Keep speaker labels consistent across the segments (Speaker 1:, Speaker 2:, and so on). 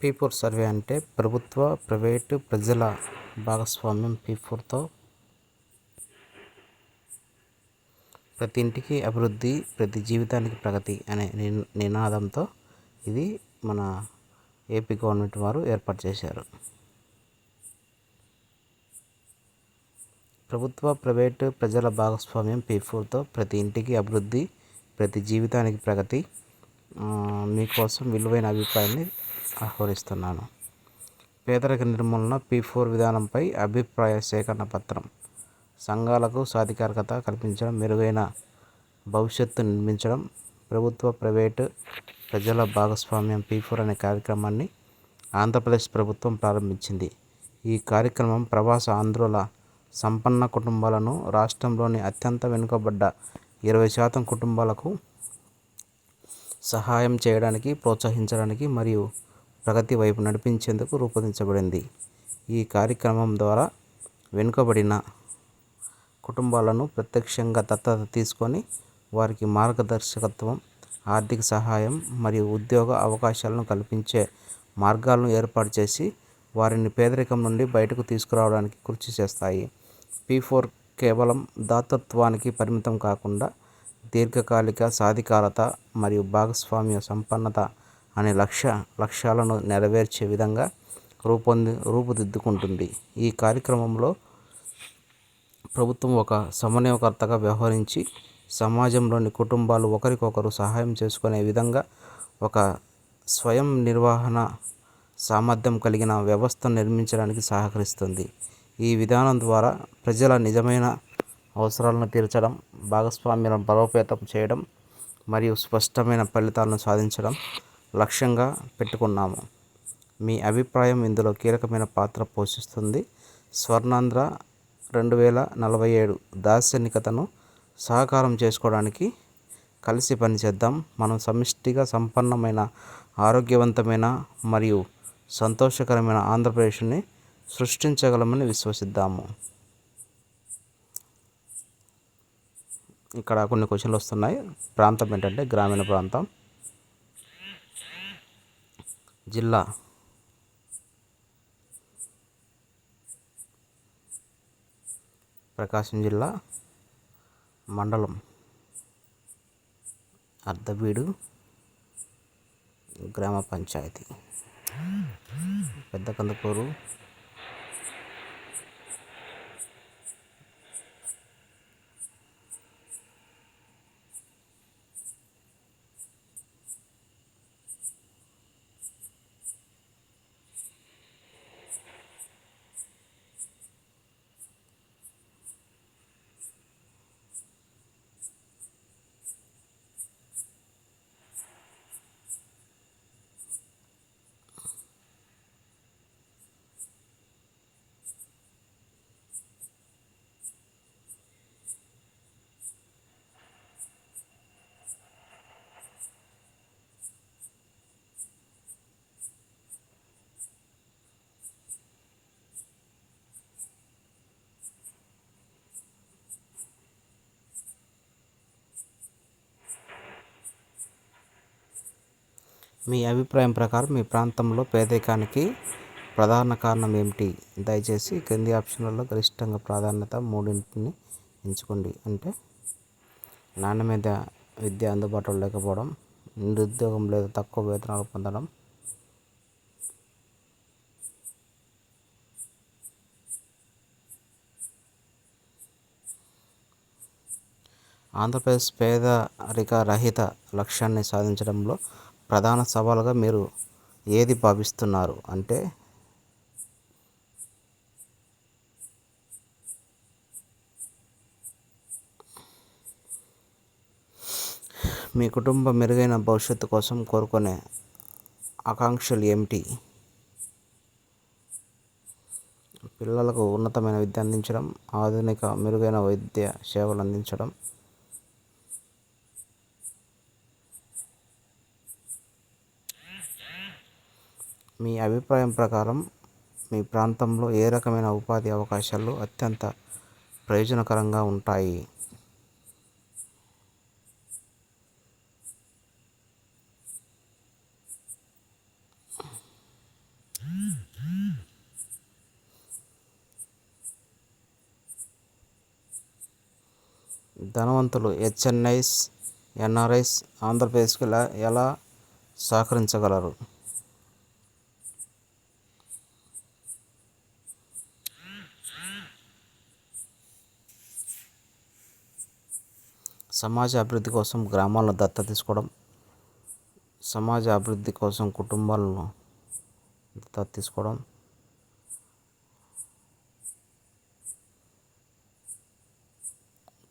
Speaker 1: P four survey అంటే ప్రభుత్వ private ప్రజల భాగస్వామ్యం పీపుల్తో ప్రతి ఇంటికి అభివృద్ధి ప్రతి జీవితానికి ప్రగతి అనే నినాదంతో ఇది మన ఏపీ గవర్నమెంట్ వారు ఏర్పాటు చేశారు. ప్రభుత్వ ప్రైవేటు ప్రజల భాగస్వామ్యం పీఫోర్తో ప్రతి ఇంటికి అభివృద్ధి ప్రతి జీవితానికి ప్రగతి మీకోసం విలువైన అభిప్రాయాన్ని ఆహ్వానిస్తున్నాను. పేదరిక నిర్మూలన పీ ఫోర్ విధానంపై అభిప్రాయ సేకరణ పత్రం. సంఘాలకు సాధికారకత కల్పించడం మెరుగైన భవిష్యత్తు నిర్మించడం ప్రభుత్వ ప్రైవేటు ప్రజల భాగస్వామ్యం పీ ఫోర్ అనే కార్యక్రమాన్ని ఆంధ్రప్రదేశ్ ప్రభుత్వం ప్రారంభించింది. ఈ కార్యక్రమం ప్రవాస ఆంధ్రుల సంపన్న కుటుంబాలను రాష్ట్రంలోని అత్యంత వెనుకబడ్డ ఇరవై శాతం కుటుంబాలకు సహాయం చేయడానికి ప్రోత్సహించడానికి మరియు ప్రగతి వైపు నడిపించేందుకు రూపొందించబడింది. ఈ కార్యక్రమం ద్వారా వెనుకబడిన కుటుంబాలను ప్రత్యక్షంగా దత్తత తీసుకొని వారికి మార్గదర్శకత్వం ఆర్థిక సహాయం మరియు ఉద్యోగ అవకాశాలను కల్పించే మార్గాలను ఏర్పాటు చేసి వారిని పేదరికం నుండి బయటకు తీసుకురావడానికి కృషి చేస్తాయి. పీ ఫోర్ కేవలం దాతృత్వానికి పరిమితం కాకుండా దీర్ఘకాలిక సాధికారత మరియు భాగస్వామ్య సంపన్నత అనే లక్ష్య లక్ష్యాలను నెరవేర్చే విధంగా రూపొంది రూపుదిద్దుకుంటుంది. ఈ కార్యక్రమంలో ప్రభుత్వం ఒక సమన్వయకర్తగా వ్యవహరించి సమాజంలోని కుటుంబాలు ఒకరికొకరు సహాయం చేసుకునే విధంగా ఒక స్వయం నిర్వహణ సామర్థ్యం కలిగిన వ్యవస్థను నిర్మించడానికి సహకరిస్తుంది. ఈ విధానం ద్వారా ప్రజల నిజమైన అవసరాలను తీర్చడం భాగస్వామ్యాలను బలోపేతం చేయడం మరియు స్పష్టమైన ఫలితాలను సాధించడం లక్ష్యంగా పెట్టుకున్నాము. మీ అభిప్రాయం ఇందులో కీలకమైన పాత్ర పోషిస్తుంది. స్వర్ణాంధ్ర రెండు వేల నలభై ఏడు దార్శనికతను సహకారం చేసుకోవడానికి కలిసి పనిచేద్దాం. మనం సమిష్టిగా సంపన్నమైన ఆరోగ్యవంతమైన మరియు సంతోషకరమైన ఆంధ్రప్రదేశ్ని సృష్టించగలమని విశ్వసిద్దాము. ఇక్కడ కొన్ని క్వశ్చన్లు వస్తున్నాయి. ప్రాంతం ఏంటంటే గ్రామీణ ప్రాంతం. జిల్లా ప్రకాశం జిల్లా మండలం అర్ధవీడు గ్రామ పంచాయతీ. పెద్ద కందుకూరు మీ అభిప్రాయం ప్రకారం మీ ప్రాంతంలో పేదరికానికి ప్రధాన కారణం ఏమిటి? దయచేసి క్రింది ఆప్షన్లలో గరిష్టంగా ప్రాధాన్యత మూడింటిని ఎంచుకోండి. అంటే నాణ్యమైన విద్య అందుబాటులో లేకపోవడం నిరుద్యోగం లేదా తక్కువ వేతనాలు పొందడం ఆంధ్రప్రదేశ్ పేదరిక రహిత లక్ష్యాన్ని సాధించడంలో ప్రధాన సవాలుగా మీరు ఏది భావిస్తున్నారు? అంటే మీ కుటుంబ మెరుగైన భవిష్యత్తు కోసం కోరుకునే ఆకాంక్షలు ఏమిటి? పిల్లలకు ఉన్నతమైన విద్య అందించడం ఆధునిక మెరుగైన వైద్య సేవలు అందించడం మీ అభిప్రాయం ప్రకారం మీ ప్రాంతంలో ఏ రకమైన ఉపాధి అవకాశాలు అత్యంత ప్రయోజనకరంగా ఉంటాయి? ధనవంతులు హెచ్ఎన్ఐస్ ఎన్ఆర్ఐస్ ఆంధ్రప్రదేశ్కి ఎలా సహకరించగలరు? సమాజ అభివృద్ధి కోసం గ్రామాలను దత్తత తీసుకోవడం సమాజ అభివృద్ధి కోసం కుటుంబాలను దత్తత తీసుకోవడం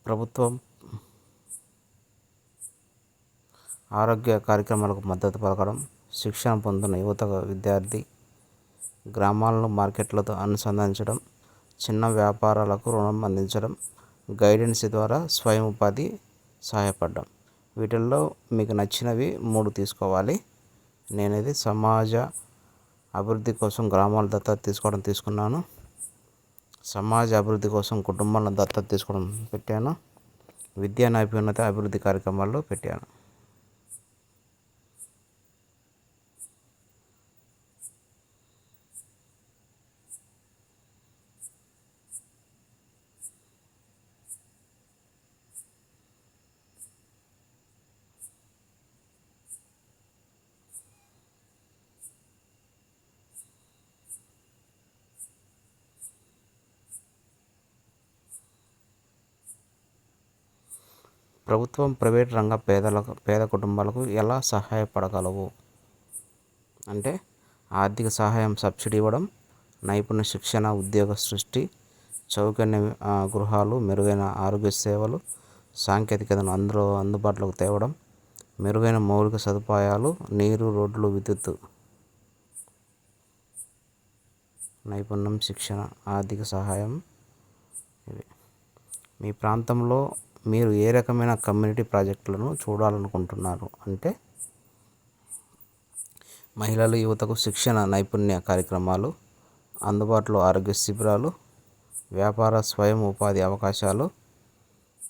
Speaker 1: ప్రభుత్వం ఆరోగ్య కార్యక్రమాలకు మద్దతు పలకడం శిక్షణ పొందిన యువత విద్యార్థి గ్రామాలను మార్కెట్లతో అనుసంధానించడం చిన్న వ్యాపారాలకు రుణం అందించడం గైడెన్స్ ద్వారా స్వయం ఉపాధి సహాయపడ్డాం. వీటిల్లో మీకు నచ్చినవి మూడు తీసుకోవాలి. నేనైతే సమాజ అభివృద్ధి కోసం గ్రామాల దత్తత తీసుకోవడం తీసుకున్నాను. సమాజ అభివృద్ధి కోసం కుటుంబాలను దత్తత తీసుకోవడం పెట్టాను. విద్యా నైపుణ్యత అభివృద్ధి కార్యక్రమాల్లో పెట్టాను. ప్రభుత్వం ప్రైవేట్ రంగ పేదలకు పేద కుటుంబాలకు ఎలా సహాయపడగలవు? అంటే ఆర్థిక సహాయం సబ్సిడీ ఇవ్వడం నైపుణ్య శిక్షణ ఉద్యోగ సృష్టి చౌకైన గృహాలు మెరుగైన ఆరోగ్య సేవలు సాంకేతికతను అందులో అందుబాటులోకి తేవడం మెరుగైన మౌలిక సదుపాయాలు నీరు రోడ్లు విద్యుత్ నైపుణ్యం శిక్షణ ఆర్థిక సహాయం ఇవి. మీ ప్రాంతంలో మీరు ఏ రకమైన కమ్యూనిటీ ప్రాజెక్టులను చూడాలనుకుంటున్నారు? అంటే మహిళలు యువతకు శిక్షణ నైపుణ్య కార్యక్రమాలు అందుబాటులో ఆరోగ్య శిబిరాలు వ్యాపార స్వయం ఉపాధి అవకాశాలు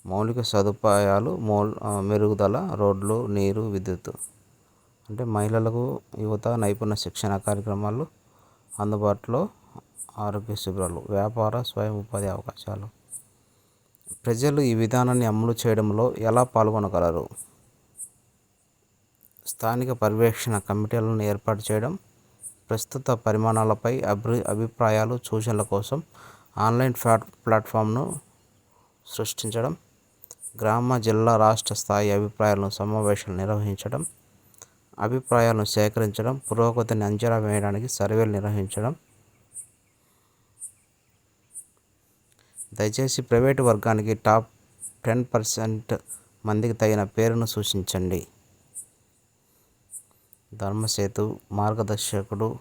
Speaker 1: మౌలిక సదుపాయాలు మౌల్ మెరుగుదల రోడ్లు నీరు విద్యుత్. అంటే మహిళలకు యువత నైపుణ్య శిక్షణ కార్యక్రమాలు అందుబాటులో ఆరోగ్య శిబిరాలు వ్యాపార స్వయం ఉపాధి అవకాశాలు. ప్రజలు ఈ విధానాన్ని అమలు చేయడంలో ఎలా పాల్గొనగలరు? స్థానిక పర్యవేక్షణ కమిటీలను ఏర్పాటు చేయడం ప్రస్తుత పరిమాణాలపై అభి అభిప్రాయాలు సూచనల కోసం ఆన్లైన్ ఫ్లాట్ ప్లాట్ఫామ్ను సృష్టించడం గ్రామ జిల్లా రాష్ట్ర స్థాయి అభిప్రాయాలను సమావేశాలు నిర్వహించడం అభిప్రాయాలను సేకరించడం పురోగతిని అంచనా వేయడానికి సర్వేలు నిర్వహించడం దయచేసి ప్రైవేటు వర్గానికి టాప్ టెన్ పర్సెంట్ మందికి తగిన పేరును సూచించండి. ధర్మసేతు మార్గదర్శకుడు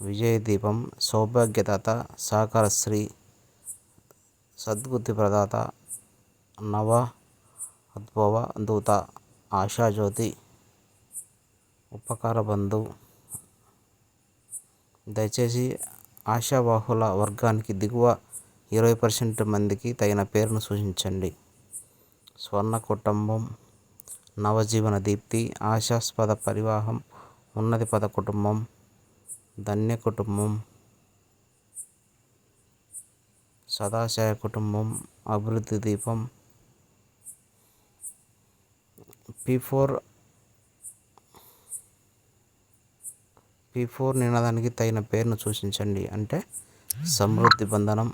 Speaker 1: విజయదీపం సౌభాగ్యదాత సహకారశ్రీ సద్బుద్ధి ప్రదాత నవ ఉద్భవ దూత ఆశాజ్యోతి ఉపకార బంధు. దయచేసి ఆశావాహుల వర్గానికి దిగువ ఇరవై పర్సెంట్ మందికి తగిన పేరును సూచించండి. స్వర్ణ కుటుంబం నవజీవన దీప్తి ఆశాస్పద పరివాహం ఉన్నతి పద కుటుంబం ధన్య కుటుంబం సదాశయ కుటుంబం అభివృద్ధి దీపం పీ ఫోర్ పీ ఫోర్ నినాదానికి తగిన పేరును సూచించండి. అంటే సమృద్ధి బంధనం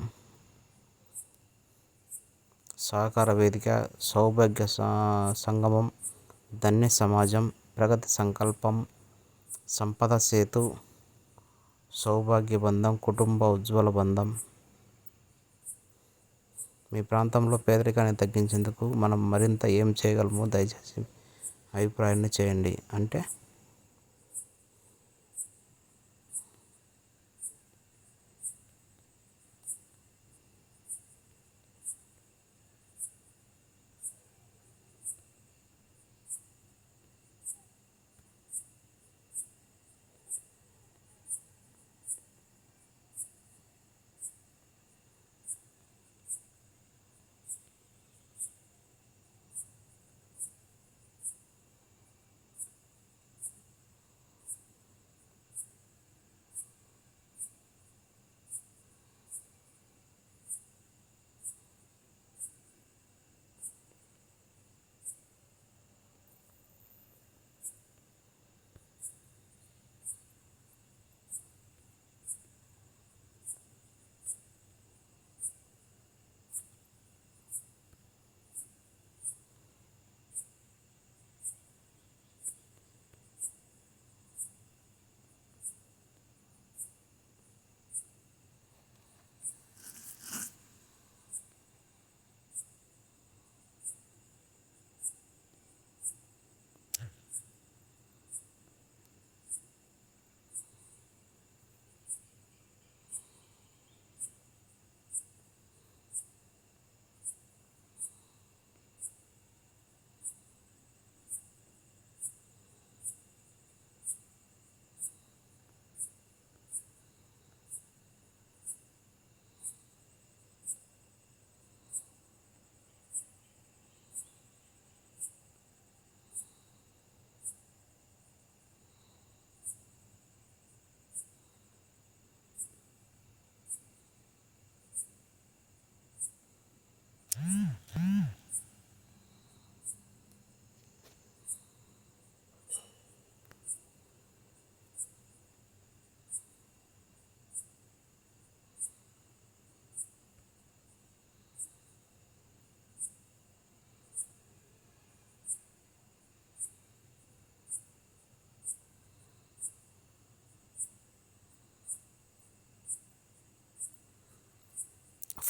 Speaker 1: సహకార వేదిక సౌభాగ్య సంగమం ధన్య సమాజం ప్రగతి సంకల్పం సంపద సేతు సౌభాగ్య బంధం కుటుంబ ఉజ్వల బంధం. మీ ప్రాంతంలో పేదరికాన్ని తగ్గించేందుకు మనం మరింత ఏం చేయగలమో దయచేసి అభిప్రాయాన్ని చేయండి. అంటే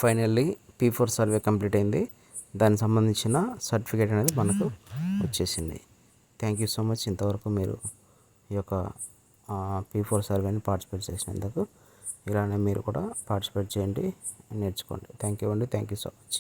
Speaker 1: finally P four survey complete అయింది. దానికి సంబంధించిన సర్టిఫికేట్ అనేది మనకు వచ్చేసింది. Thank you so much. ఇంతవరకు మీరు ఈ యొక్క పీ ఫోర్ సర్వేని పార్టిసిపేట్ చేసినందుకు ఇలానే మీరు కూడా పార్టిసిపేట్ చేయండి నేర్చుకోండి. థ్యాంక్ యూ అండి. Thank you so much.